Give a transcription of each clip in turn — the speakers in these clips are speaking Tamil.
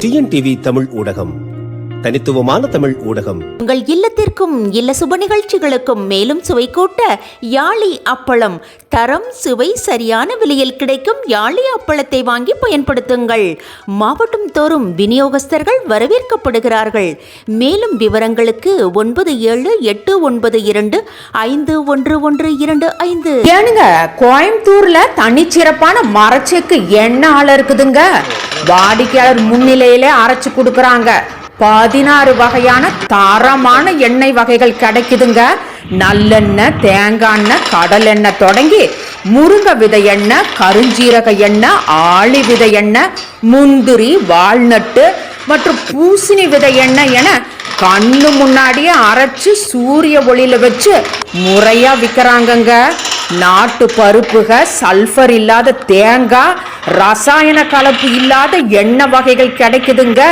டிஎன்டிவி தமிழ் ஊடகம். தனித்துவமான தமிழ் ஊடகம். உங்கள் இல்லத்திற்கும் இல்ல சுப நிகழ்ச்சிகளுக்கும் மேலும் சுவை கூட்ட யாழி அப்பளம். தரம் சுவை சரியான விலையில் கிடைக்கும் யாழி அப்பளத்தை வாங்கி பயன்படுத்துங்கள். மாவட்டம் தோறும் விநியோகஸ்தர்கள் வரவேற்கப்படுகிறார்கள். மேலும் விவரங்களுக்கு ஒன்பது ஏழு எட்டு ஒன்பது இரண்டு ஐந்து ஒன்று ஒன்று இரண்டு ஐந்து. ஏனுங்க கோயம்புத்தூர்ல தனிச்சிறப்பான மரச்செக்கு எண்ணெய் ஆள இருக்குதுங்க. வாடிக்கையாளர் முன்னிலையிலே அரைச்சு கொடுக்கறாங்க. பதினாறு வகையான தரமான எண்ணெய் வகைகள் கிடைக்குதுங்க. நல்லெண்ணெய் தேங்காய் எண்ணெய் கடல் எண்ணெய் தொடங்கி முருங்கை விதை எண்ணெய் கருஞ்சீரக எண்ணெய் ஆளி விதை எண்ணெய் முந்திரி வால்நட்டு மற்றும் பூசணி விதை எண்ணெய் என கண்ணு முன்னாடியே அரைச்சு சூரிய ஒளியில வச்சு முறையா விற்கிறாங்கங்க நாட்டு பருப்புக சல்ஃபர் இல்லாத தேங்காய் ரசாயன கலப்பு இல்லாத எண்ணெய் வகைகள் கிடைக்குதுங்க.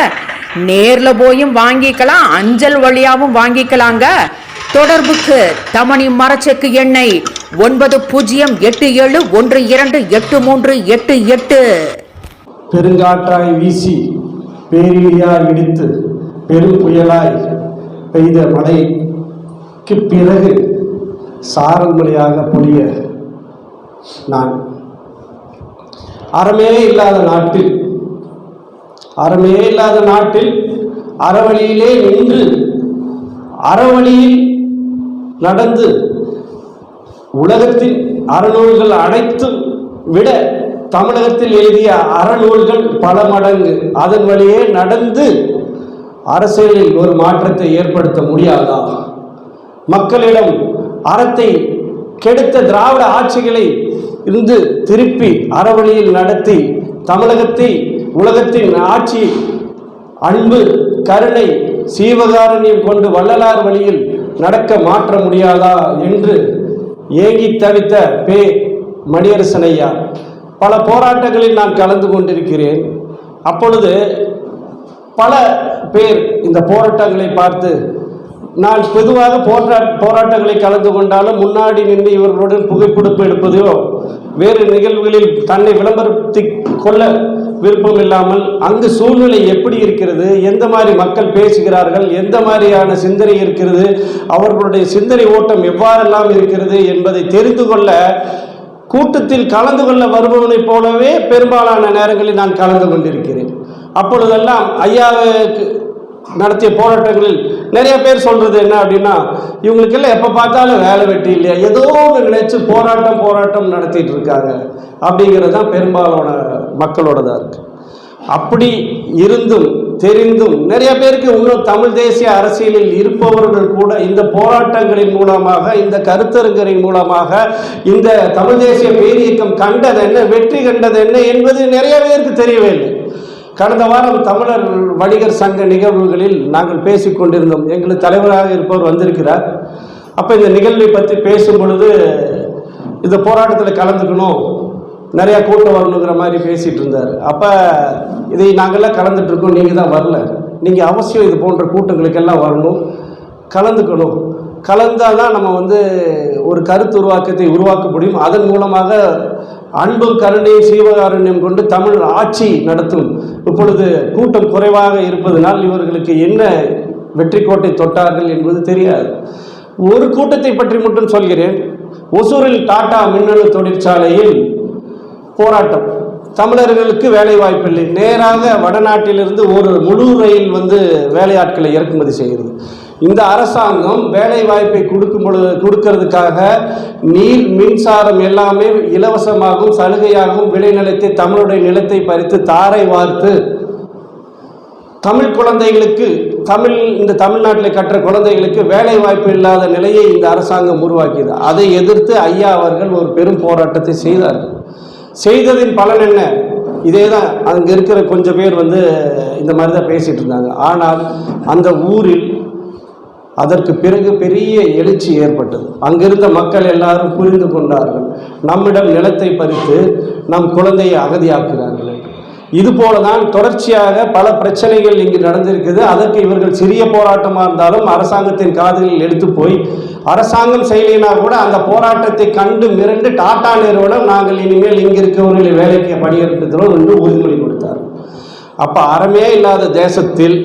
நேர்ல போயும் வாங்கிக்கலாம் அஞ்சல் வழியாகவும் வாங்கிக்கலாங்க. தொடர்புக்கு தமணி மரச்செக்கு எண்ணெய் ஒன்பது பூஜ்ஜியம் எட்டு ஏழு ஒன்று இரண்டு எட்டு மூன்று எட்டு எட்டு. பெருங்காற்றாய் வீசி பேரிலியார் இடித்து பெரும் புயலாய் பெய்த மழைக்கு பிறகு சாரல் மழையாக பொழிய நான். அறமே இல்லாத நாட்டில் அறமே இல்லாத நாட்டில் அறவழியிலே நின்று அறவழியில் நடந்து உலகத்தின் அறநூல்கள் அனைத்தும் விட தமிழகத்தில் எழுதிய அறநூல்கள் பல மடங்கு. அதன் வழியே நடந்து அரசியலில் ஒரு மாற்றத்தை ஏற்படுத்த முடியாதா? மக்களிடம் அறத்தை கெடுத்த திராவிட ஆட்சிகளை இருந்து திருப்பி அறவழியில் நடத்தி தமிழகத்தை உலகத்தின் ஆட்சி அன்பு கருணை சீவகாரணியம் கொண்டு வள்ளலார் வழியில் நடக்க மாற்ற முடியாதா என்று ஏங்கி தவித்த பே. மணியரசனையா? பல போராட்டங்களில் நான் கலந்து கொண்டிருக்கிறேன். அப்பொழுது பல பேர் இந்த போராட்டங்களை பார்த்து நான் பொதுவாக போரா போராட்டங்களை கலந்து கொண்டாலும் முன்னாடி நின்று இவர்களுடன் புகைப்பிடிப்பு எடுப்பதையோ வேறு நிகழ்வுகளில் தன்னை விளம்பரத்தி கொள்ள விருப்பம் இல்லாமல் அங்கு சூழ்நிலை எப்படி இருக்கிறது? எந்த மாதிரி மக்கள் பேசுகிறார்கள்? எந்த மாதிரியான சிந்தனை இருக்கிறது? அவர்களுடைய சிந்தனை ஓட்டம் எவ்வாறெல்லாம் இருக்கிறது என்பதை தெரிந்து கொள்ள கூட்டத்தில் கலந்து கொள்ள வருபவனைப் போலவே பெரும்பாலான நேரங்களில் நான் கலந்து கொண்டிருக்கிறேன். அப்பொழுதெல்லாம் ஐயாவுக்கு நடத்திய போராட்டங்களில் நிறைய பேர் சொல்றது என்ன அப்படின்னா இவங்களுக்கெல்லாம் எப்போ பார்த்தாலும் வேலை வெட்டி இல்லையா? ஏதோ ஒன்று நினைச்சு போராட்டம் போராட்டம் நடத்திட்டு இருக்காங்க. அப்படிங்கிறது தான் பெரும்பாலான மக்களோடதாக இருக்கு. அப்படி இருந்தும் தெரிந்தும் நிறைய பேருக்கு இன்னும் தமிழ் தேசிய அரசியலில் இருப்பவர்கள் கூட இந்த போராட்டங்களின் மூலமாக இந்த கருத்தரங்கரின் மூலமாக இந்த தமிழ் தேசிய பேரியக்கம் கண்டது என்ன வெற்றி கண்டது என்ன என்பது நிறைய பேருக்கு தெரியவே இல்லை. கடந்த வாரம் தமிழர் வணிகர் சங்க நிகழ்வுகளில் நாங்கள் பேசி கொண்டிருந்தோம். எங்களுக்கு தலைவராக இருப்பவர் வந்திருக்கிறார். அப்போ இந்த நிகழ்வை பற்றி பேசும் பொழுது இந்த போராட்டத்தில் கலந்துக்கணும் நிறையா கூட்டம் வரணுங்கிற மாதிரி பேசிகிட்டு இருந்தார். அப்போ இதை நாங்கள்லாம் கலந்துட்டுருக்கோம் நீங்கள் தான் வரல. நீங்கள் அவசியம் இது போன்ற கூட்டங்களுக்கெல்லாம் வரணும். கலந்துக்கணும். கலந்தால் தான் நம்ம வந்து ஒரு கருத்து உருவாக்கத்தை உருவாக்க முடியும். அதன் மூலமாக அன்பும் கருணையும் சீவகாரண்யம் கொண்டு தமிழ் ஆட்சி நடத்தும். இப்பொழுது கூட்டம் குறைவாக இருப்பதனால் இவர்களுக்கு என்ன வெற்றி கோட்டை தொட்டார்கள் என்பது தெரியாது. ஒரு கூட்டத்தை பற்றி மட்டும் சொல்கிறேன். ஒசூரில் டாடா மின்னணு தொழிற்சாலையில் போராட்டம். தமிழர்களுக்கு வேலை வாய்ப்பில்லை நேராக வடநாட்டிலிருந்து ஒரு முழு ரயில் வந்து வேலையாட்களை இறக்குமதி செய்கிறது. இந்த அரசாங்கம் வேலை வாய்ப்பை கொடுக்கும் பொழுது கொடுக்கறதுக்காக நீர் மின்சாரம் எல்லாமே இலவசமாகவும் சலுகையாகவும் விளைநிலத்தை தமிழுடைய நிலத்தை பறித்து தாரை வார்த்து தமிழ் குழந்தைகளுக்கு தமிழ் இந்த தமிழ்நாட்டில் கற்ற குழந்தைகளுக்கு வேலை வாய்ப்பு இல்லாத நிலையை இந்த அரசாங்கம் உருவாக்கியது. அதை எதிர்த்து ஐயா அவர்கள் ஒரு பெரும் போராட்டத்தை செய்தார்கள். செய்ததின் பலன் என்ன? இதே தான் அங்கே இருக்கிற கொஞ்சம் பேர் வந்து இந்த மாதிரி தான் பேசிகிட்டு இருந்தாங்க. ஆனால் அந்த ஊரில் அதற்கு பிறகு பெரிய எழுச்சி ஏற்பட்டது. அங்கிருந்த மக்கள் எல்லாரும் புரிந்து கொண்டார்கள். நம்மிடம் நிலத்தை பறித்து நம் குழந்தையை அகதியாக்குகிறார்கள். இது போலதான் தொடர்ச்சியாக பல பிரச்சனைகள் இங்கு நடந்திருக்குது. அதற்கு இவர்கள் சிறிய போராட்டமாக இருந்தாலும் அரசாங்கத்தின் காதுகளில் எடுத்து போய் அரசாங்கம் செய்யலைனா கூட அந்த போராட்டத்தை கண்டு மிரண்டு டாடா நிறுவனம் நாங்கள் இனிமேல் இங்கு இருக்கவர்களை வேலைக்கு பணியேற்றுகிறோம் என்று உறுதிமொழி கொடுத்தார் அப்போ அறமே இல்லாத தேசத்தில்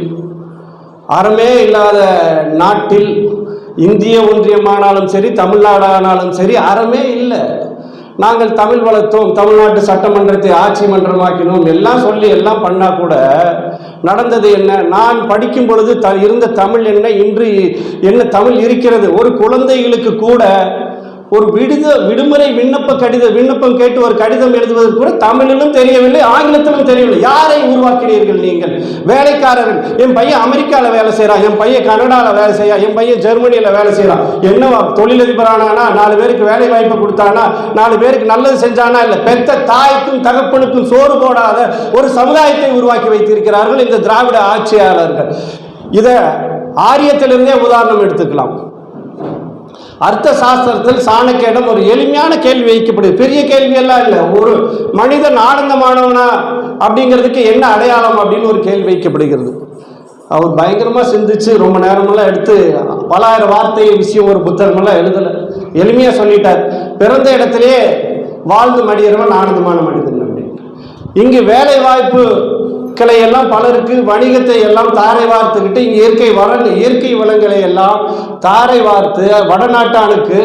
அறமே இல்லாத நாட்டில் இந்திய ஒன்றியமானாலும் சரி தமிழ்நாடானாலும் சரி அறமே இல்லை. நாங்கள் தமிழ் வளர்த்தோம் தமிழ்நாட்டு சட்டமன்றத்தை ஆட்சி மன்றமாக்கினோம் எல்லாம் சொல்லி எல்லாம் பண்ணால் கூட நடந்தது என்ன? நான் படிக்கும் பொழுது த இருந்த தமிழ் என்ன இன்று என்ன தமிழ் இருக்கிறது? ஒரு குழந்தைகளுக்கு கூட ஒரு விடுத விடுமுறை விண்ணப்ப கடித விண்ணப்பம் கேட்டு ஒரு கடிதம் எழுதுவதற்கு கூட தமிழிலும் தெரியவில்லை ஆங்கிலத்திலும் தெரியவில்லை. யாரை உருவாக்கினீர்கள் நீங்கள்? வேலைக்காரர்கள். என் பையன் அமெரிக்காவில் வேலை செய்கிறான் என் பையன் கனடாவில் வேலை செய்யறான் என் பையன் ஜெர்மனியில் வேலை செய்கிறான் என்னவா தொழிலதிபரானானா நாலு பேருக்கு வேலை வாய்ப்பு கொடுத்தானா நாலு பேருக்கு நல்லது செஞ்சானா இல்லை? பெத்த தாய்க்கும் தகப்பனுக்கும் சோறு போடாத ஒரு சமுதாயத்தை உருவாக்கி வைத்திருக்கிறார்கள் இந்த திராவிட ஆட்சியாளர்கள். இதை ஆரியத்திலிருந்தே உதாரணம் எடுத்துக்கலாம். அர்த்த சாஸ்திரத்தில் சாணக்கியிடம் ஒரு எளிமையான கேள்வி வைக்கப்படுது. பெரிய கேள்வியெல்லாம் இல்லை. ஒரு மனிதன் ஆனந்தமானவனா அப்படிங்கிறதுக்கு என்ன அடையாளம் அப்படின்னு ஒரு கேள்வி வைக்கப்படுகிறது. அவர் பயங்கரமாக சிந்திச்சு ரொம்ப நேரமெல்லாம் எடுத்து பலாயிரம் வார்த்தை விஷயம் ஒரு புத்தகமெல்லாம் எழுதலை. எளிமையாக சொல்லிட்டார். பிறந்த இடத்துலயே வாழ்ந்து மடியிறவன் ஆனந்தமான மனிதன் அப்படின்னு. இங்கு வேலை பொருட்களை எல்லாம் பலருக்கு வணிகத்தை எல்லாம் தாரை வார்த்துக்கிட்டு இங்கே இயற்கை வள இயற்கை வளங்களை எல்லாம் தாரை வார்த்து வடநாட்டானுக்கு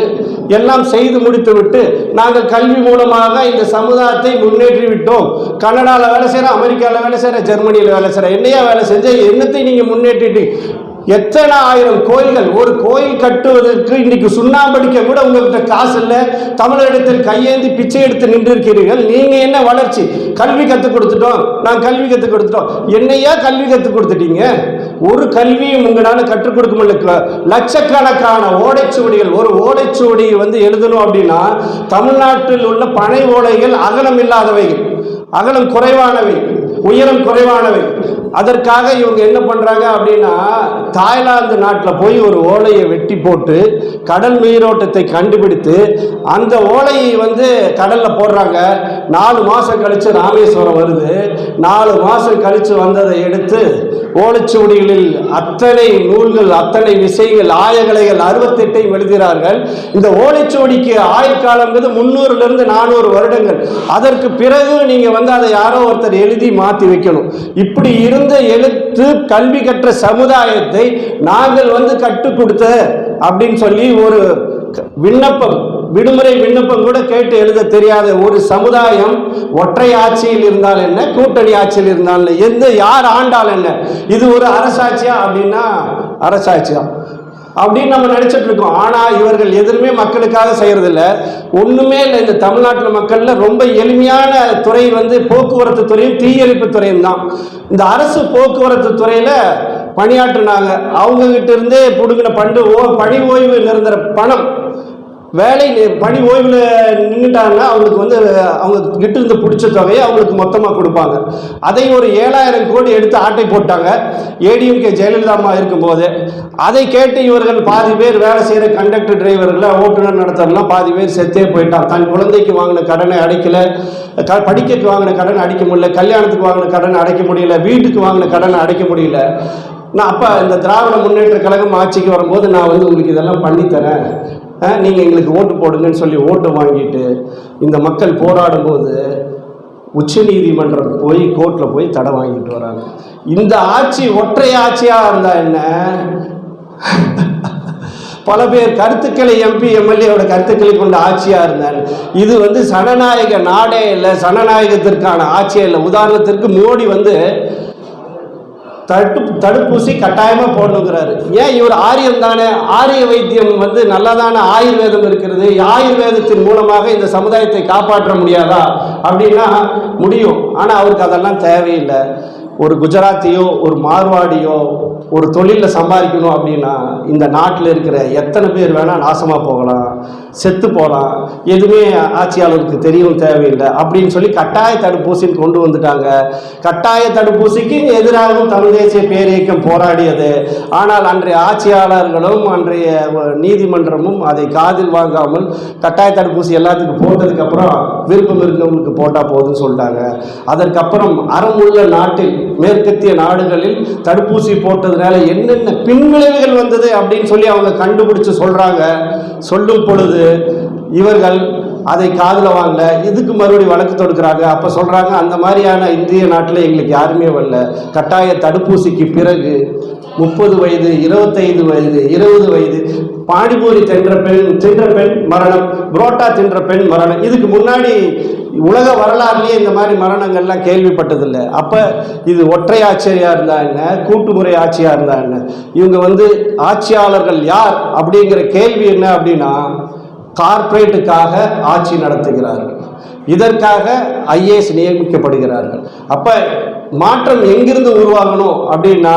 எல்லாம் செய்து முடித்து விட்டு நாங்கள் கல்வி மூலமாக இந்த சமுதாயத்தை முன்னேற்றி விட்டோம் கனடாவில் வேலை செய்கிறேன் அமெரிக்காவில் வேலை செய்கிறேன் ஜெர்மனியில் வேலை செய்கிறேன் என்னையா வேலை செஞ்ச என்னத்தை நீங்கள் முன்னேற்றிட்டு எத்தனை ஆயிரம் கோயில்கள்? ஒரு கோயில் கட்டுவதற்கு இன்னைக்கு சுண்ணாம்படிக்க கூட உங்கள்கிட்ட காசு இல்லை. தமிழகத்தில் கையேந்தி பிச்சை எடுத்து நின்றிருக்கிறீர்கள். நீங்கள் என்ன வளர்ச்சி? கல்வி கற்றுக் கொடுத்துட்டோம். நான் கல்வி கற்றுக் கொடுத்துட்டோம். என்னையா கல்வி கற்றுக் கொடுத்துட்டீங்க? ஒரு கல்வியும் உங்களால் கற்றுக் கொடுக்க முடியல. லட்சக்கணக்கான ஓடைச்சுவடிகள். ஒரு ஓடைச்சுவடி வந்து எழுதணும் அப்படின்னா தமிழ்நாட்டில் உள்ள பனை ஓலைகள் அகலம் இல்லாதவை. அகலம் குறைவானவை. உயரம் குறைவானவை. அதற்காக இவங்க என்ன பண்றாங்க அப்படின்னா தாய்லாந்து நாட்டில் போய் ஒரு ஓலையை வெட்டி போட்டு கடல் நீரோட்டத்தை கண்டுபிடித்து அந்த ஓலையை வந்து கடல்ல போடுறாங்க. நாலு மாசம் கழிச்சு ராமேஸ்வரம் வருது. நாலு மாசம் கழிச்சு வந்ததை எடுத்து ஓலைச்சுவடிகளில் அத்தனை நூல்கள் அத்தனை விஷயங்கள் ஆயகலைகள் அறுபத்தெட்டையும் எழுதுகிறார்கள். இந்த ஓலைச்சுவடிக்கு ஆயுட்காலங்கிறது முந்நூறுல இருந்து நானூறு வருடங்கள். அதற்கு பிறகு நீங்க வந்து அதை யாரோ ஒருத்தர் எழுதி மாத்தி வைக்கணும். இப்படி இருந்த எழுத்து கல்வி கற்ற சமுதாயத்தை நாங்கள் வந்து கற்றுக் கொடுத்த அப்படின்னு சொல்லி ஒரு விண்ணப்பம் விடுமுறை விண்ணப்பம் கூட கேட்டு எழுத தெரியாத ஒரு சமுதாயம் ஒற்றை ஆட்சியில் இருந்தால் என்ன கூட்டணி ஆட்சியில் இருந்தால் என்ன எந்த யார் ஆண்டால் என்ன இது ஒரு அரசாட்சியா அப்படின்னா அரசாட்சியா அப்படின்னு நம்ம நினைச்சிட்டு இருக்கோம். ஆனா இவர்கள் எதுவுமே மக்களுக்காக செய்யறதில்ல. ஒண்ணுமே இல்லை இந்த தமிழ்நாட்டில் மக்கள்ல ரொம்ப எளிமையான துறை வந்து போக்குவரத்து துறையும் தீயணைப்பு துறையும் தான். இந்த அரசு போக்குவரத்து துறையில பணியாற்றினாங்க. அவங்க கிட்ட இருந்தே பிடுங்கின பண்டு ஓ பணி ஓய்வு நிரந்தர பணம். வேலை பணி ஓய்வில் நின்றுட்டாங்கன்னா அவங்களுக்கு வந்து அவங்க கிட்ட இருந்து பிடிச்ச தொகையை அவங்களுக்கு மொத்தமாக கொடுப்பாங்க. அதை ஒரு ஏழாயிரம் கோடி எடுத்து ஆட்டை போட்டாங்க. ஏடிஎம்கே ஜெயலலிதாமா இருக்கும்போது அதை கேட்டு இவர்கள் பாதி பேர் வேலை செய்கிற கண்டக்டர் டிரைவர்களை ஓட்டுநர் நடத்துறதுலாம் பாதி பேர் செத்தே போயிட்டான் தன் குழந்தைக்கு வாங்கின கடனை அடைக்கல. க படிக்கக்கு வாங்கின கடனை அடைக்க முடியல. கல்யாணத்துக்கு வாங்கின கடனை அடைக்க முடியல. வீட்டுக்கு வாங்கின கடனை அடைக்க முடியல. நான் அப்போ இந்த திராவிட முன்னேற்ற கழகம் ஆட்சிக்கு வரும்போது நான் வந்து உங்களுக்கு இதெல்லாம் பண்ணித்தரேன். நீங்கள் எங்களுக்கு ஓட்டு போடுங்கன்னு சொல்லி ஓட்டு வாங்கிட்டு இந்த மக்கள் போராடும்போது உச்ச நீதிமன்றம் போய் கோர்ட்டில் போய் தடை வாங்கிட்டு வராங்க. இந்த ஆட்சி ஒற்றை ஆட்சியாக இருந்தால் என்ன? பல பேர் கருத்துக்களை எம்பி எம்எல்ஏவோட கருத்துக்களை கொண்ட ஆட்சியாக இருந்தால் இது வந்து சனநாயக நாடே இல்லை சனநாயகத்திற்கான ஆட்சியே இல்லை. உதாரணத்திற்கு மோடி வந்து தடு தடுப்பூசி கட்டாயமாக போடணுங்கிறாரு. ஏன் இவர் ஆரியம் தானே? ஆரிய வைத்தியம் வந்து நல்லதான ஆயுர்வேதம் இருக்கிறது. ஆயுர்வேதத்தின் மூலமாக இந்த சமுதாயத்தை காப்பாற்ற முடியாதா? அப்படின்னா முடியும். ஆனால் அவருக்கு அதெல்லாம் தேவையில்லை. ஒரு குஜராத்தியோ ஒரு மார்வாடியோ ஒரு தொழிலில் சம்பாதிக்கணும் அப்படின்னா இந்த நாட்டில் இருக்கிற எத்தனை பேர் வேணால் நாசமாக போகலாம். செத்து போகலாம் எதுவுமே ஆட்சியாளருக்கு தெரியவும் தேவையில்லை. அப்படின்னு சொல்லி கட்டாய தடுப்பூசின்னு கொண்டு வந்துட்டாங்க. கட்டாய தடுப்பூசிக்கு எதிராகவும் தமிழ் தேசிய பேரியக்கம் போராடியது. ஆனால் அன்றைய ஆட்சியாளர்களும் அன்றைய நீதிமன்றமும் அதை காதில் வாங்காமல் கட்டாய தடுப்பூசி எல்லாத்துக்கும் போட்டதுக்கப்புறம் விருப்பம் இருக்கவங்களுக்கு போட்டால் போதும்னு சொல்லிட்டாங்க. அதற்கப்புறம் அறமுள்ள நாட்டில் மேற்கத்திய நாடுகளில் தடுப்பூசி போட்டதுனால என்னென்ன பின்விளைவுகள் வந்தது அப்படின்னு சொல்லி அவங்க கண்டுபிடிச்சு சொல்கிறாங்க சொல்லும் பொழுது இவர்கள் அதை காதில் வாங்கல. இதுக்கு மறுபடியும் வழக்கு தொடுக்கிறாங்க? அப்போ சொல்கிறாங்க அந்த மாதிரியான இந்திய நாட்டில் எங்களுக்கு யாருமே வரல. கட்டாய தடுப்பூசிக்கு பிறகு முப்பது வயது இருபத்தைந்து வயது இருபது வயது பானிபூரி தின்ற பெண் தின்ற பெண் மரணம் புரோட்டா தின்ற பெண் மரணம். இதுக்கு முன்னாடி உலக வரலாறுலேயே இந்த மாதிரி மரணங்கள்லாம் கேள்விப்பட்டதில்லை. அப்போ இது ஒற்றை ஆட்சியாக இருந்தா என்ன? கூட்டுமுறை ஆட்சியாக இருந்தா என்ன? இவங்க வந்து ஆட்சியாளர்கள் யார் அப்படிங்கிற கேள்வி என்ன அப்படின்னா கார்ப்பரேட்டுக்காக ஆட்சி நடத்துகிறார்கள். இதற்காக ஐஏஎஸ் நியமிக்கப்படுகிறார்கள். அப்ப மாற்றம் எங்கிருந்து உருவாகணும் அப்படின்னா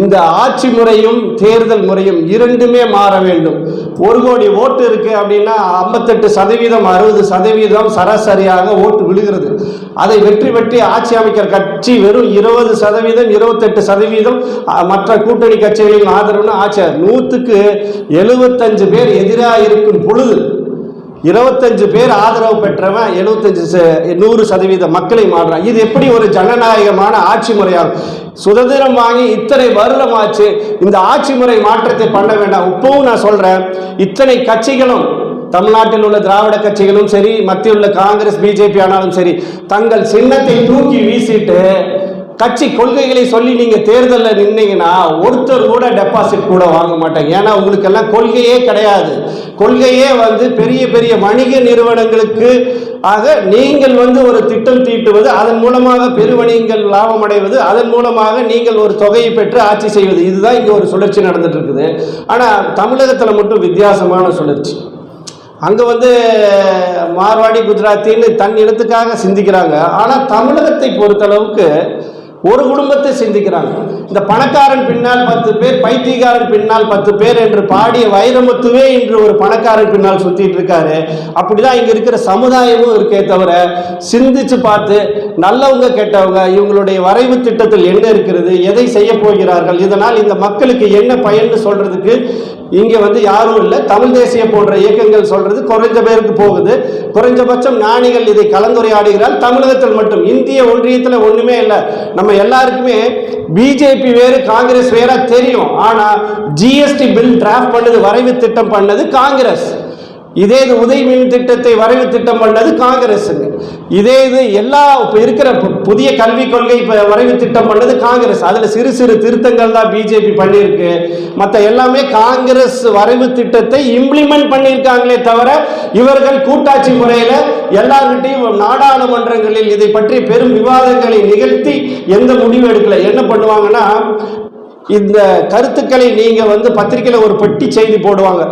இந்த ஆட்சி முறையும் தேர்தல் முறையும் இரண்டுமே மாற வேண்டும். ஒரு கோடி ஓட்டு இருக்கு அப்படின்னா ஐம்பத்தெட்டு சதவீதம் அறுபது சதவீதம் சராசரியாக ஓட்டு விழுகிறது. அதை வெற்றி பெற்றி ஆட்சி அமைக்கிற கட்சி வெறும் இருபது சதவீதம் இருபத்தெட்டு சதவீதம் மற்ற கூட்டணி கட்சிகளின் ஆதரவுன்னு ஆட்சியார் நூற்றுக்கு எழுபத்தஞ்சு பேர் எதிராக இருக்கும் பொழுது இருபத்தஞ்சு பேர் ஆதரவு பெற்றவன் எழுபத்தஞ்சு ச- நூறு சதவீத மக்களை மாறுறான். இது எப்படி ஒரு ஜனநாயகமான ஆட்சி முறையாகும்? சுதந்திரம் வாங்கி இத்தனை வருடமாச்சு இந்த ஆட்சி முறை மாற்றத்தை பண்ண வேண்டாம். இப்பவும் நான் சொல்றேன் இத்தனை கட்சிகளும் தமிழ்நாட்டில் உள்ள திராவிட கட்சிகளும் சரி மத்தியில் உள்ள காங்கிரஸ் பிஜேபி ஆனாலும் சரி தங்கள் சின்னத்தை தூக்கி வீசிட்டு கட்சி கொள்கைகளை சொல்லி நீங்க தேர்தலில் நின்னீங்கன்னா ஒருத்தர் கூட டெபாசிட் கூட வாங்க மாட்டாங்க. ஏன்னா உங்களுக்கெல்லாம் கொள்கையே கிடையாது. கொள்கையே வந்து பெரிய பெரிய வணிக நிறுவனங்களுக்கு ஆக நீங்கள் வந்து ஒரு திட்டம் தீட்டுவது அதன் மூலமாக பெருவணிகங்கள் லாபம் அடைவது அதன் மூலமாக நீங்கள் ஒரு தொகையை பெற்று ஆட்சி செய்வது. இதுதான் இங்கே ஒரு சுழற்சி நடந்துட்டு இருக்குது ஆனால் தமிழகத்தில் மட்டும் வித்தியாசமான சுழற்சி. அங்கே வந்து மார்வாடி குஜராத்தின்னு தன் இடத்துக்காக சிந்திக்கிறாங்க. ஆனால் தமிழகத்தை பொறுத்தளவுக்கு ஒரு குடும்பத்தை சிந்திக்கிறாங்க. இந்த பணக்காரன் பின்னால் பத்து பேர் பைத்தியக்காரன் பின்னால் பத்து பேர் என்று பாடிய வைரமுத்துவே இன்று ஒரு பணக்காரன் பின்னால் சுத்திட்டு இருக்காரு. அப்படிதான் இங்க இருக்கிற சமுதாயமும் இருக்கே தவிர சிந்திச்சு பார்த்து நல்லவங்க கெட்டவங்க இவங்களுடைய வரைவு திட்டத்தில் என்ன இருக்கிறது எதை செய்ய போகிறார்கள் இதனால் இந்த மக்களுக்கு என்ன பயன்னு சொல்றதுக்கு இங்க வந்து யாரும் இல்லை. தமிழ் தேசிய போன்ற இயக்கங்கள் சொல்றது குறைஞ்ச பேருக்கு போகுது. குறைஞ்சபட்சம் ஞானிகள் இதை கலந்துரையாடுகிறார் தமிழகத்தில் மட்டும் இந்திய ஒன்றியத்தில் ஒண்ணுமே இல்லை. நம்ம எல்லாருக்குமே பிஜேபி வேறு காங்கிரஸ் வேற தெரியும். ஆனா ஜிஎஸ்டி பில் டிராஃப்ட் பண்ணது வரைவு திட்டம் பண்ணது காங்கிரஸ். இதே இது உதய் மின் திட்டத்தை வரைவு திட்டம் பண்ணது காங்கிரஸுங்க இதே இது எல்லா இப்போ இருக்கிற பு- புதிய கல்விக் கொள்கை இப்போ வரைவு திட்டம் பண்ணது காங்கிரஸ். அதில் சிறு சிறு திருத்தங்கள் தான் பிஜேபி பண்ணியிருக்கு. மற்ற எல்லாமே காங்கிரஸ் வரைவு திட்டத்தை இம்ப்ளிமெண்ட் பண்ணியிருக்காங்களே தவிர இவர்கள் கூட்டாட்சி முறையில் எல்லார்கிட்டையும் நாடாளுமன்றங்களில் இதை பற்றி பெரும் விவாதங்களை நிகழ்த்தி எந்த முடிவு எடுக்கலை. என்ன பண்ணுவாங்கன்னா இந்த கருத்துக்களை நீங்கள் வந்து பத்திரிக்கையில் ஒரு பெட்டி செய்தி போடுவாங்க.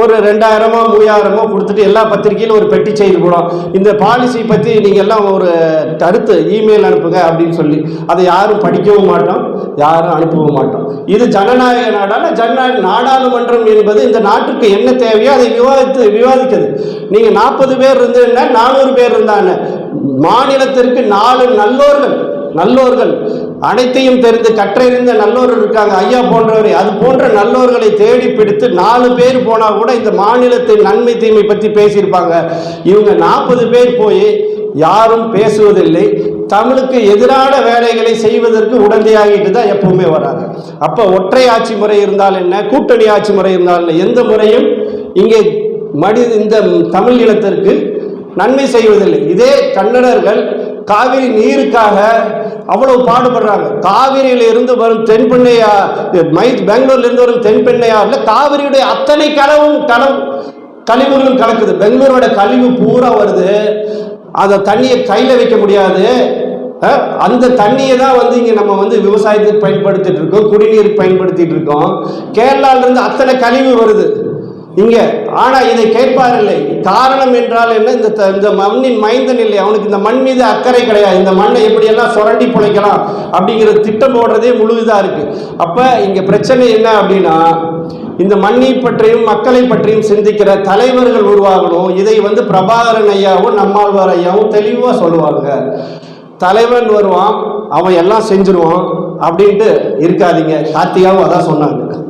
ஒரு ரெண்டாயிரமோ மூவாயிரமோ கொடுத்துட்டு எல்லா பத்திரிக்கையிலும் ஒரு பெட்டி செய்தி போடுவோம் இந்த பாலிசி பற்றி நீங்கள் எல்லாம் ஒரு கருத்து இமெயில் அனுப்புங்க அப்படின்னு சொல்லி. அதை யாரும் படிக்கவும் மாட்டோம் யாரும் அனுப்பவும் மாட்டோம். இது ஜனநாயக நாடான ஜனநாயக நாடாளுமன்றம் என்பது இந்த நாட்டுக்கு என்ன தேவையோ அதை விவாதித்து விவாதிக்கிறது நீங்கள் நாற்பது பேர் இருந்ததுன்னா நானூறு பேர் இருந்தாங்க மாநிலத்திற்கு நாலு நல்லோர்கள் நல்லோர்கள். அனைத்தையும் தெரிந்து கற்றறிந்த நல்லோர்கள் இருக்காங்க. ஐயா போன்றவரை அது போன்ற நல்லோர்களை தேடி பிடித்து நாலு பேர் போனால் கூட இந்த மாநிலத்தின் நன்மை தீமை பற்றி பேசியிருப்பாங்க. இவங்க நாற்பது பேர் போய் யாரும் பேசுவதில்லை. தமிழுக்கு எதிரான வேலைகளை செய்வதற்கு உடந்தையாகிட்டு தான் எப்பவுமே வராங்க. அப்போ ஒற்றை ஆட்சி முறை இருந்தால் என்ன? கூட்டணி ஆட்சி முறை இருந்தால் என்ன? எந்த முறையும் இங்கே மடி இந்த தமிழ் இனத்திற்கு நன்மை செய்வதில்லை. இதே கன்னடர்கள் காவிரி நீருக்காக அவ்வளவு பாடுபடுறாங்க. காவிரியில இருந்து வரும் தென்பெண்ணையா மை பெங்களூர்ல இருந்து வரும் தென்பெண்ணையாறுல காவிரியுடைய அத்தனை கனவும் கனவு கழிவுகளும் கலக்குது. பெங்களூரோட கழிவு பூரா வருது. அந்த தண்ணியை கையில வைக்க முடியாது. அந்த தண்ணியை தான் வந்து இங்கே நம்ம வந்து விவசாயத்துக்கு பயன்படுத்திட்டு இருக்கோம் குடிநீருக்கு பயன்படுத்திட்டு இருக்கோம். கேரளால இருந்து அத்தனை கழிவு வருது. இங்க ஆனா இதை கேட்பாரில்லை. காரணம் என்றால் என்ன? இந்த த- இந்த மண்ணின் மைந்தன் இல்லை. அவனுக்கு இந்த மண் மீது அக்கறை கிடையாது. இந்த மண்ணை எப்படியெல்லாம் சுரண்டி பிழைக்கலாம் அப்படிங்கிற திட்டம் போடுறதே முழுதா இருக்கு. அப்ப இங்க பிரச்சனை என்ன அப்படின்னா இந்த மண்ணை பற்றியும் மக்களை பற்றியும் சிந்திக்கிற தலைவர்கள் உருவாகணும். இதை வந்து பிரபாகரன் ஐயாவும் நம்மாழ்வார் ஐயாவும் தெளிவா சொல்லுவாங்க. தலைவன் வருவான் அவன் எல்லாம் செஞ்சிருவான் அப்படின்ட்டு இருக்காதீங்க. கார்த்திகாவும் அதான் சொன்னாங்க.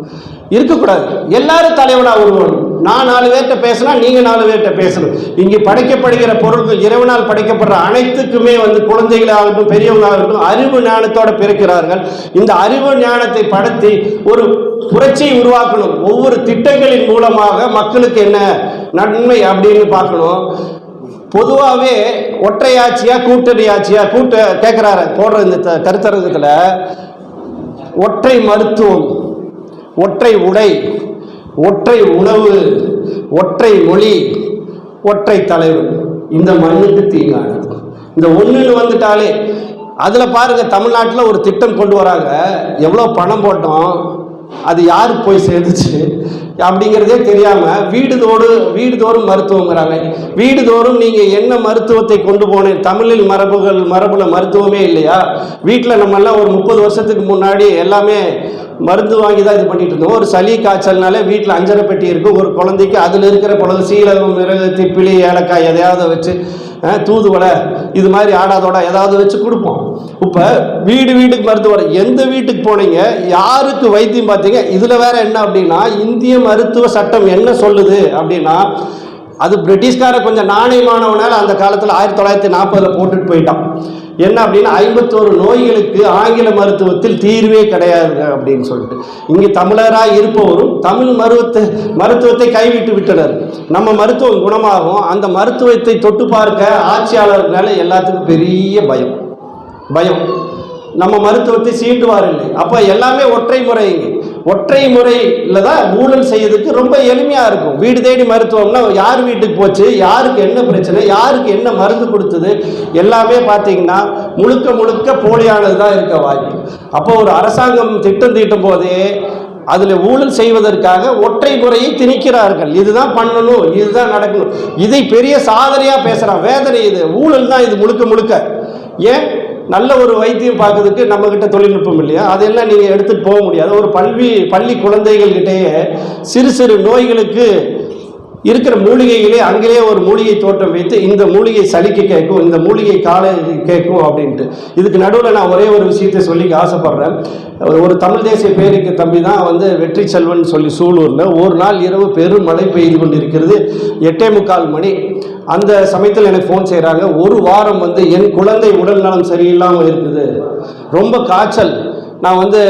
இருக்கக்கூடாது. எல்லாரும் தலைவனாக உருவாகணும் நான் நாலு பேர்கிட்ட பேசினா நீங்கள் நாலு பேர்கிட்ட பேசணும். இங்கே படைக்கப்படுகிற பொருட்கள் இறைவனால் படைக்கப்படுற அனைத்துக்குமே வந்து குழந்தைகளாகட்டும் பெரியவங்களாகட்டும் அறிவு ஞானத்தோட பிறக்கிறார்கள். இந்த அறிவு ஞானத்தை படுத்தி ஒரு புரட்சியை உருவாக்கணும். ஒவ்வொரு திட்டங்களின் மூலமாக மக்களுக்கு என்ன நன்மை அப்படின்னு பார்க்கணும். பொதுவாகவே ஒற்றை ஆட்சியா கூட்டணி ஆட்சியா கூட்ட கேட்குறாரு போடுற இந்த த- கருத்தரங்கத்தில் ஒற்றை மருத்துவம். ஒற்றை உடை ஒற்றை உணவு ஒற்றை மொழி ஒற்றை தலைவர். இந்த மண்ணுக்கு தீங்கானது. இந்த ஒன்றுன்னு வந்துட்டாலே அதில் பாருங்க தமிழ்நாட்டில் ஒரு திட்டம் கொண்டு வராங்க. எவ்வளோ பணம் போட்டோம் அது யாருக்கு போய் சேர்ந்துச்சு அப்படிங்கிறதே தெரியாமல் வீடுதோடு வீடுதோறும் மருத்துவங்கிறாங்க. வீடுதோறும் நீங்கள் என்ன மருத்துவத்தை கொண்டு போனேன்? தமிழில் மரபுகள் மரபில் மருத்துவமே இல்லையா? வீட்டில் நம்மெல்லாம் ஒரு முப்பது வருஷத்துக்கு முன்னாடி எல்லாமே மருந்து வாங்கி தான் இது பண்ணிட்டு இருந்தோம். ஒரு சளி காய்ச்சல்னாலே வீட்டில் அஞ்சரை பெட்டி இருக்கும் ஒரு குழந்தைக்கு அதில் இருக்கிற பொழுது சீலகம் மிளகு திப்பிலி ஏலக்காய் எதையாவது வச்சு தூதுவலை இது மாதிரி ஆடாதோட ஏதாவது வச்சு கொடுப்போம். இப்போ வீடு வீட்டுக்கு மருத்துவர் எந்த வீட்டுக்கு போனீங்க? யாருக்கு வைத்தியம் பார்த்தீங்க? இதில் வேற என்ன அப்படின்னா இந்திய மருத்துவ சட்டம் என்ன சொல்லுது அப்படின்னா அது பிரிட்டிஷ்கார கொஞ்சம் நாணயமானவனால் அந்த காலத்தில் ஆயிரத்தி தொள்ளாயிரத்தி நாற்பதில் போட்டுட்டு போயிட்டான். என்ன அப்படின்னா ஐம்பத்தோரு நோய்களுக்கு ஆங்கில மருத்துவத்தில் தீர்வே கிடையாது அப்படின்னு சொல்லிட்டு. இங்கே தமிழராக இருப்பவரும் தமிழ் மருத்துவத்தை மருத்துவத்தை கைவிட்டு விட்டனர். நம்ம மருத்துவம் குணமாகும். அந்த மருத்துவத்தை தொட்டு பார்க்க ஆட்சியாளர்களால் எல்லாத்துக்கும் பெரிய பயம். பயம். நம்ம மருத்துவத்தை சீண்டுவார் இல்லை. அப்போ எல்லாமே ஒற்றை முறை ஒற்றை முறையில் தான் ஊழல் செய்யறதுக்கு ரொம்ப எளிமையாக இருக்கும். வீடு தேடி மருத்துவம்னா யார் வீட்டுக்கு போச்சு யாருக்கு என்ன பிரச்சனை யாருக்கு என்ன மருந்து கொடுத்தது எல்லாமே பார்த்தீங்கன்னா முழுக்க முழுக்க போலியானது தான் இருக்க வாய்ப்பு. அப்போ ஒரு அரசாங்கம் திட்டம் தீட்டும் போதே அதில் ஊழல் செய்வதற்காக ஒற்றை முறையை திணிக்கிறார்கள். இதுதான் பண்ணணும் இதுதான் நடக்கணும். இதை பெரிய சாதனையாக பேசுகிறான் வேதனை இது. ஊழல் தான் இது முழுக்க முழுக்க. ஏன்? நல்ல ஒரு வைத்தியம் பார்க்கறதுக்கு நம்மக்கிட்ட தொழில்நுட்பம் இல்லையா? அதெல்லாம் நீங்கள் எடுத்துகிட்டு போக முடியாது. ஒரு பல்வி பள்ளி குழந்தைகள்கிட்டயே சிறு சிறு நோய்களுக்கு இருக்கிற மூலிகைகளே அங்கேயே ஒரு மூலிகை தோட்டம் வைத்து இந்த மூலிகை சளிக்கு கேட்கும் இந்த மூலிகை காலை கேட்கும் அப்படின்ட்டு. இதுக்கு நடுவில் நான் ஒரே ஒரு விஷயத்தை சொல்லி ஆசைப்படுறேன். ஒரு தமிழ் தேசிய பேருக்கு தம்பி தான் வந்து வெற்றி செல்வன் சொல்லி சூலூரில் ஒரு நாள் இரவு பெரும் மழை பெய்து கொண்டிருக்கிறது. எட்டே முக்கால் மணி. அந்த சமயத்தில் எனக்கு ஃபோன் செய்கிறாங்க ஒரு வாரம் வந்து என் குழந்தை உடல் நலம் சரியில்லாமல் இருக்குது. ரொம்ப காய்ச்சல். நான் வந்து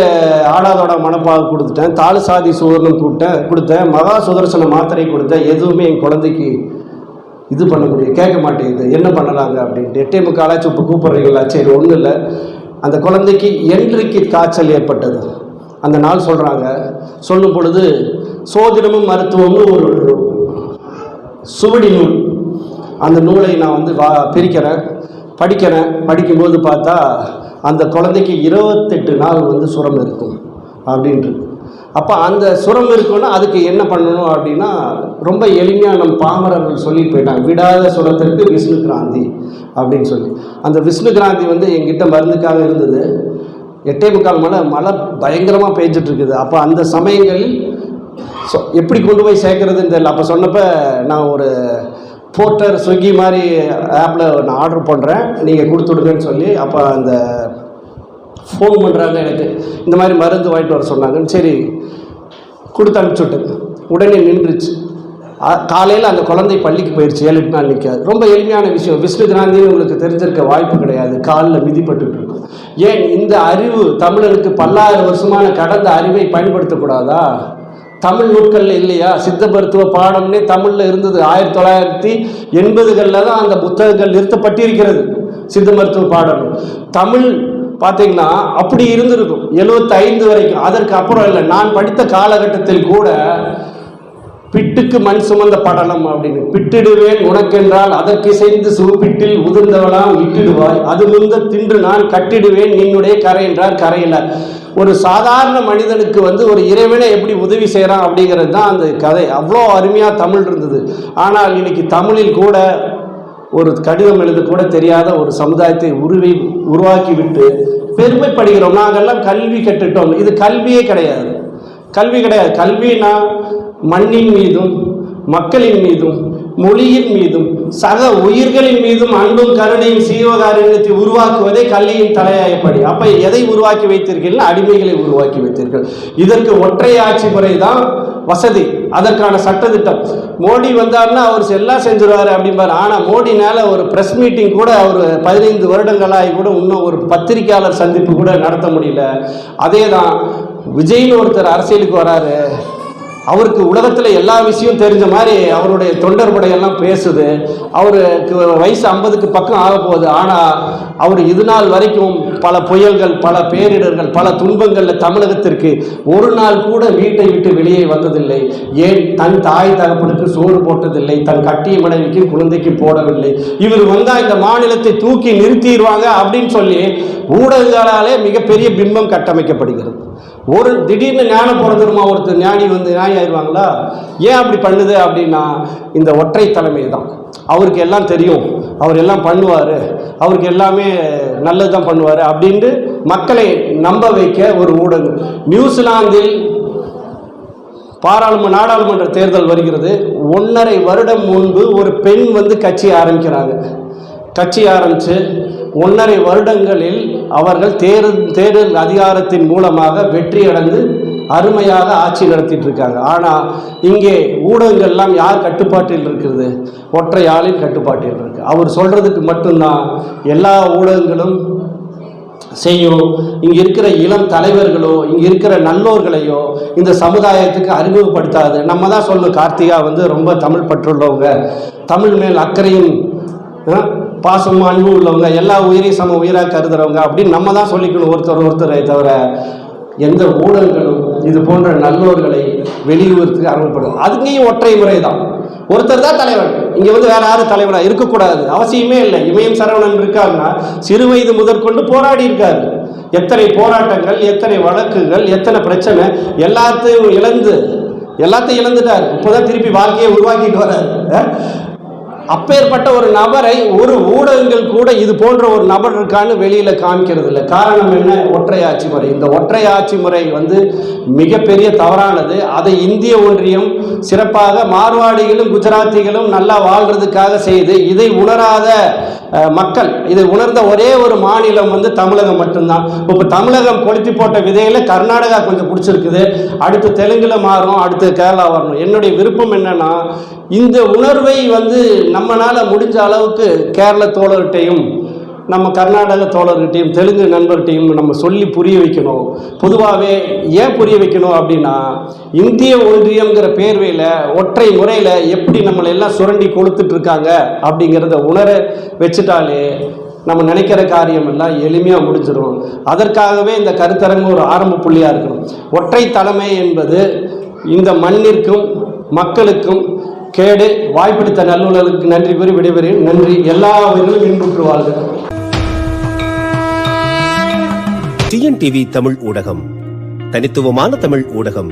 ஆடாதோட மனப்பாக கொடுத்துட்டேன். தாலு சாதி சுவர்ணம் கூப்பிட்டேன் கொடுத்தேன். மகா சுதர்சன மாத்திரை கொடுத்தேன். எதுவுமே என் குழந்தைக்கு இது பண்ண முடியும் கேட்க மாட்டேங்குது. என்ன பண்ணலாங்க அப்படின்ட்டு. எட்டே முக்காலாச்சும் இப்போ கூப்பிட்றீங்களா? சரி ஒன்றும் இல்லை. அந்த குழந்தைக்கு என்றைக்கு காய்ச்சல் ஏற்பட்டது? அந்த நாள் சொல்கிறாங்க சொல்லும் பொழுது சோதிடமும் மருத்துவம்னு ஒரு சுவடி நூல். அந்த நூலை நான் வந்து வா பிரிக்கிறேன். படிக்கிறேன். படிக்கும்போது பார்த்தா அந்த குழந்தைக்கு இருபத்தெட்டு நாள் வந்து சுரம் இருக்கும் அப்படின்ட்டு. அப்போ அந்த சுரம் இருக்குன்னா அதுக்கு என்ன பண்ணணும் அப்படின்னா ரொம்ப எளிமையாக நம்ம பாமரர்கள் சொல்லிட்டு போயிட்டாங்க. விடாத சுரத்திற்கு விஷ்ணு கிராந்தி அப்படின்னு சொல்லி. அந்த விஷ்ணு கிராந்தி வந்து எங்கிட்ட மருந்துக்காக இருந்தது. எட்டே முக்கால் மழை மழை பயங்கரமாக பெஞ்சிட்டுருக்குது அப்போ அந்த சமயங்களில் ஸோ எப்படி கொண்டு போய் சேர்க்கறதுன்னு தெரியல. அப்போ சொன்னப்போ நான் ஒரு போர்ட்டர் ஸ்விக்கி மாதிரி ஆப்பில் நான் ஆர்டர் பண்ணுறேன் நீங்கள் கொடுத்துடுங்கன்னு சொல்லி அப்போ அந்த ஃபோன் பண்ணுறாங்க எனக்கு. இந்த மாதிரி மருந்து வாங்கிட்டு வர சொன்னாங்கன்னு சரி கொடுத்து அனுப்பிச்சுட்டேன். உடனே நின்றுச்சு. காலையில் அந்த குழந்தை பள்ளிக்கு போயிடுச்சு ஏழு எட்டு நாள் நிற்காது ரொம்ப எளிமையான விஷயம். விஷ்ணு கிராந்தின்னு உங்களுக்கு தெரிஞ்சிருக்க வாய்ப்பு கிடையாது. காலில் மிதிப்பட்டு இருக்கும். ஏன் இந்த அறிவு தமிழனுக்கு பல்லாயிரம் வருஷமான கடந்த அறிவை பயன்படுத்தக்கூடாதா? தமிழ் நூட்களில் இல்லையா? சித்த மருத்துவ பாடம்னே தமிழில் இருந்தது. ஆயிரத்தி தொள்ளாயிரத்தி எண்பதுகளில் தான் அந்த புத்தகங்கள் நிறுத்தப்பட்டிருக்கிறது. சித்த மருத்துவ பாடம். தமிழ் பார்த்தீங்கன்னா அப்படி இருந்திருக்கும். 75 வரைக்கும். அதற்கு அப்புறம் இல்லை. நான் படித்த காலகட்டத்தில் கூட பிட்டுக்கு மண் சுமந்த படலம் அப்படின்னு. பிட்டிடுவேன் உனக்கென்றால் அதற்கு செய்து சுகுப்பிட்டில் உதிர்ந்தவளாம் இட்டிடுவாய் அது முந்த தின்று நான் கட்டிடுவேன் நின்னுடைய கரை என்றார் கரையில ஒரு சாதாரண மனிதனுக்கு வந்து ஒரு இறைவனை எப்படி உதவி செய்கிறான் அப்படிங்கிறது தான் அந்த கதை. அவ்வளோ அருமையாக தமிழ் இருந்தது. ஆனால் இன்னைக்கு தமிழில் கூட ஒரு கடிதம் எழுத கூட தெரியாத ஒரு சமுதாயத்தை உருவி உருவாக்கி விட்டு பெருமைப்படுகிறோம் நாங்கள்லாம் கல்வி கட்டுட்டோம் இது கல்வியே கிடையாது. கல்வி கிடையாது. கல்வினா மண்ணின் மீதும் மக்களின் மீதும் மொழியின் மீதும் சக உயிர்களின் மீதும் அன்பும் கருணையும் சீவகாரியத்தை உருவாக்குவதே கல்லியின் தலையாயப்படி. அப்ப எதை உருவாக்கி வைத்தீர்கள்? அடிமைகளை உருவாக்கி வைத்தீர்கள். இதற்கு ஒற்றை ஆட்சி முறை தான் வசதி. அதற்கான சட்டத்திட்டம். மோடி வந்தாருன்னா அவர் எல்லாம் செஞ்சிருவாரு அப்படிம்பாரு. ஆனா மோடினால ஒரு பிரஸ் மீட்டிங் கூட அவர் பதினைந்து வருடங்களாகி கூட இன்னும் ஒரு பத்திரிக்கையாளர் சந்திப்பு கூட நடத்த முடியல. அதே தான் விஜய்னு ஒருத்தர் அரசியலுக்கு வராரு. அவருக்கு உலகத்தில் எல்லா விஷயம் தெரிஞ்ச மாதிரி அவருடைய தொண்டர் படையெல்லாம் பேசுது. அவருக்கு வயசு ஐம்பதுக்கு பக்கம் ஆக போகுது. ஆனால் அவர் இது நாள் வரைக்கும் பல புயல்கள் பல பேரிடர்கள் பல துன்பங்களில் தமிழகத்திற்கு ஒரு நாள் கூட வீட்டை விட்டு வெளியே வந்ததில்லை. ஏன்? தன் தாய் தகப்பனுக்கு சோறு போட்டதில்லை. தன் கட்டிய மனைவிக்கு குழந்தைக்கு போடவில்லை. இவர் வந்தால் இந்த மாநிலத்தை தூக்கி நிறுத்திடுவாங்க அப்படின்னு சொல்லி ஊடகங்களாலே மிகப்பெரிய பிம்பம் கட்டமைக்கப்படுகிறது. ஒரு திடீர்னு ஞானம் பிறந்துருமா ஒருத்தர் ஞானி வந்து ஞானி ஆயிடுவாங்களா? ஏன் அப்படி பண்ணுது அப்படின்னா இந்த ஒற்றை தலைமை தான். அவருக்கு எல்லாம் தெரியும். அவர் எல்லாம் பண்ணுவார். அவருக்கு எல்லாமே நல்லது தான் பண்ணுவார் அப்படின்ட்டு மக்களை நம்ப வைக்க ஒரு ஊடகம். நியூசிலாந்தில் பாராளுமன்ற நாடாளுமன்ற தேர்தல் வருகிறது. ஒன்றரை வருடம் முன்பு ஒரு பெண் வந்து கட்சி ஆரம்பிக்கிறாங்க. கட்சி ஆரம்பித்து ஒன்றரை வருடங்களில் அவர்கள் தேர்தல் தேர்தல் அதிகாரத்தின் மூலமாக வெற்றி அடைந்து அருமையாக ஆட்சி நடத்திட்டு இருக்காங்க ஆனால் இங்கே ஊடகங்கள்லாம் யார் கட்டுப்பாட்டில் இருக்கிறது? ஒற்றை ஆளின் கட்டுப்பாட்டில் இருக்கு. அவர் சொல்றதுக்கு மட்டும்தான் எல்லா ஊடகங்களும் செய்யும். இங்கே இருக்கிற இளம் தலைவர்களோ இங்கே இருக்கிற நல்லோர்களையோ இந்த சமுதாயத்துக்கு அறிமுகப்படுத்தாது. நம்ம தான் சொல்லணும் கார்த்திகா வந்து ரொம்ப தமிழ் பற்றுள்ளவங்க. தமிழ் மேல் அக்கறையும் பாசம் பாசமும் அன்பு உள்ளவங்க எல்லா உயிரையும் சம உயிராக கருதுறவங்க அப்படின்னு நம்ம தான் சொல்லிக்கணும் ஒருத்தர் ஒருத்தரை தவிர எந்த ஊழல்களும் இது போன்ற நல்லோர்களை வெளியூருக்கு அருள்படும் அதுங்கேயும் ஒற்றை முறை தான் ஒருத்தர் தான் தலைவன். இங்கே வந்து வேற யாரும் தலைவராக இருக்கக்கூடாது. அவசியமே இல்லை. இமயம் சரவணன் இருக்காருன்னா சிறு வயது முதற்கொண்டு போராடி இருக்காரு. எத்தனை போராட்டங்கள் எத்தனை வழக்குகள் எத்தனை பிரச்சனை எல்லாத்தையும் இழந்து எல்லாத்தையும் இழந்துட்டாரு. இப்போதான் திருப்பி வாழ்க்கையை உருவாக்கிட்டு வர்றாரு. அப்பேற்பட்ட ஒரு நபரை ஒரு ஊடகங்கள் கூட இது போன்ற ஒரு நபர் இருக்கான்னு வெளியில காமிக்கிறது இல்லை காரணம் என்ன? ஒற்றை ஆட்சி முறை. இந்த ஒற்றை ஆட்சி முறை வந்து மிகப்பெரிய தவறானது. அதை இந்திய ஒன்றியம் சிறப்பாக மார்வாடிகளும் குஜராத்திகளும் நல்லா வாழ்றதுக்காக செய்து இதை உணராத மக்கள் இதை உணர்ந்த ஒரே ஒரு மாநிலம் வந்து தமிழகம் மட்டும்தான். இப்போ தமிழகம் கொளுத்தி போட்ட விதையில் கர்நாடகா கொஞ்சம் பிடிச்சிருக்குது. அடுத்து தெலுங்குல மாறும் அடுத்து கேரளா வரணும். என்னுடைய விருப்பம் என்னன்னா இந்த உணர்வை வந்து நம்மளால் முடிஞ்ச அளவுக்கு கேரள தோழர்கிட்டையும் நம்ம கர்நாடக தோழர்கிட்டையும் தெலுங்கு நண்பர்கிட்டையும் நம்ம சொல்லி புரிய வைக்கணும். பொதுவாகவே ஏன் புரிய வைக்கணும் அப்படின்னா இந்திய ஒன்றியம்ங்கிற பேர்வையில் ஒற்றை முறையில் எப்படி நம்மளை எல்லாம் சுரண்டி கொடுத்துட்ருக்காங்க அப்படிங்கிறத உணர வச்சுட்டாலே நம்ம நினைக்கிற காரியம் எல்லாம் எளிமையாக முடிஞ்சிடும். அதற்காகவே இந்த கருத்தரங்கு ஒரு ஆரம்ப புள்ளியாக இருக்கணும். ஒற்றை தலைமை என்பது இந்த மண்ணிற்கும் மக்களுக்கும் கேடு வாய்ப்பிடித்த நல்லுறவுக்கு நன்றி கூறி விடைபெறுகிறேன். நன்றி. எல்லா உயிர்களும் இன்புற்று வாழ்க டிஎன்டிவி தமிழ் ஊடகம். தனித்துவமான தமிழ் ஊடகம்.